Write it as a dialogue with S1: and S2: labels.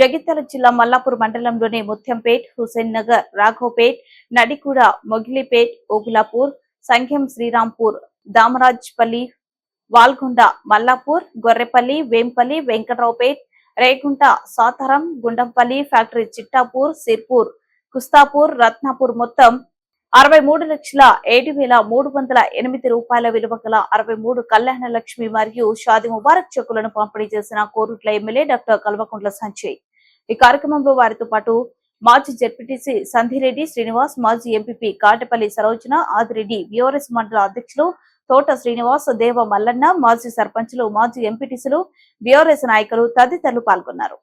S1: జగిత్యాల జిల్లా మల్లాపూర్ మండలంలోని ముత్యంపేట్ హుసేన్ నగర్ రాఘోపేట్ నడికూడ మొగిలిపేట్ ఓబులాపూర్ సంఖ్యం శ్రీరాంపూర్ దామరాజ్పల్లి వాల్గొండ మల్లాపూర్ గొర్రెపల్లి వేంపల్లి వెంకట్రావుపేట్ రేగుంట సాతారం గుండంపల్లి ఫ్యాక్టరీ చిట్టాపూర్ సిర్పూర్ కుస్తాపూర్ రత్నాపూర్ మొత్తం అరవై మూడు లక్షల ఏడు వేల మూడు వందల ఎనిమిది రూపాయల విలువ గల అరవై మూడు కళ్యాణ లక్ష్మి మరియు షాది ముబారక్ చెక్కులను పంపిణీ చేసిన కోరుట్ల ఎమ్మెల్యే డాక్టర్ కల్వకుంట్ల సంజయ్. ఈ కార్యక్రమంలో వారితో పాటు మాజీ జడ్పీటీసీ సంధిరెడ్డి శ్రీనివాస్ మాజీ ఎంపీపీ కాటపల్లి సరోజన ఆదిరెడ్డి బీఆర్ఎస్ మండల అధ్యక్షులు తోట శ్రీనివాస్ దేవ మల్లన్న మాజీ సర్పంచులు మాజీ ఎంపీటీసీలు బీఆర్ఎస్ నాయకులు తదితరులు పాల్గొన్నారు.